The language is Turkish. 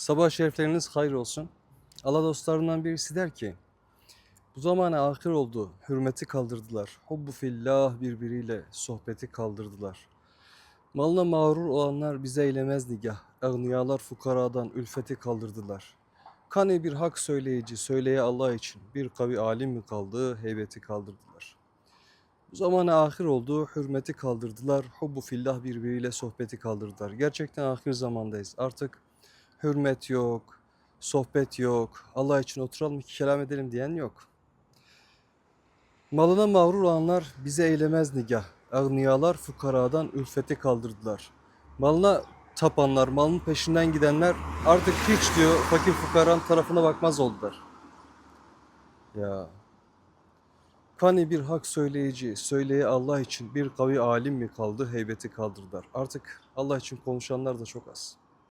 Sabah şerifleriniz hayır olsun. Allah dostlarından birisi der ki, bu zamana ahir oldu, hürmeti kaldırdılar. Hubbu fillah birbiriyle sohbeti kaldırdılar. Malına mağrur olanlar bize eylemez nigah. Agniyalar fukaradan ülfeti kaldırdılar. Kani bir hak söyleyici, söyleye Allah için. Bir kavi alim mi kaldı, heybeti kaldırdılar. Bu zamana ahir oldu, hürmeti kaldırdılar. Hubbu fillah birbiriyle sohbeti kaldırdılar. Gerçekten ahir zamandayız. Artık hürmet yok, sohbet yok. Allah için oturalım iki kelam edelim diyen yok. Malına mağrur olanlar bize eylemez nigah. Agniyalar fukaradan ülfeti kaldırdılar. Malına tapanlar, malın peşinden gidenler artık hiç diyor fakir fukaranın tarafına bakmaz oldular. Ya Kani bir hak söyleyici, söyleye Allah için bir kavi alim mi kaldı, heybeti kaldırdılar. Artık Allah için konuşanlar da çok az.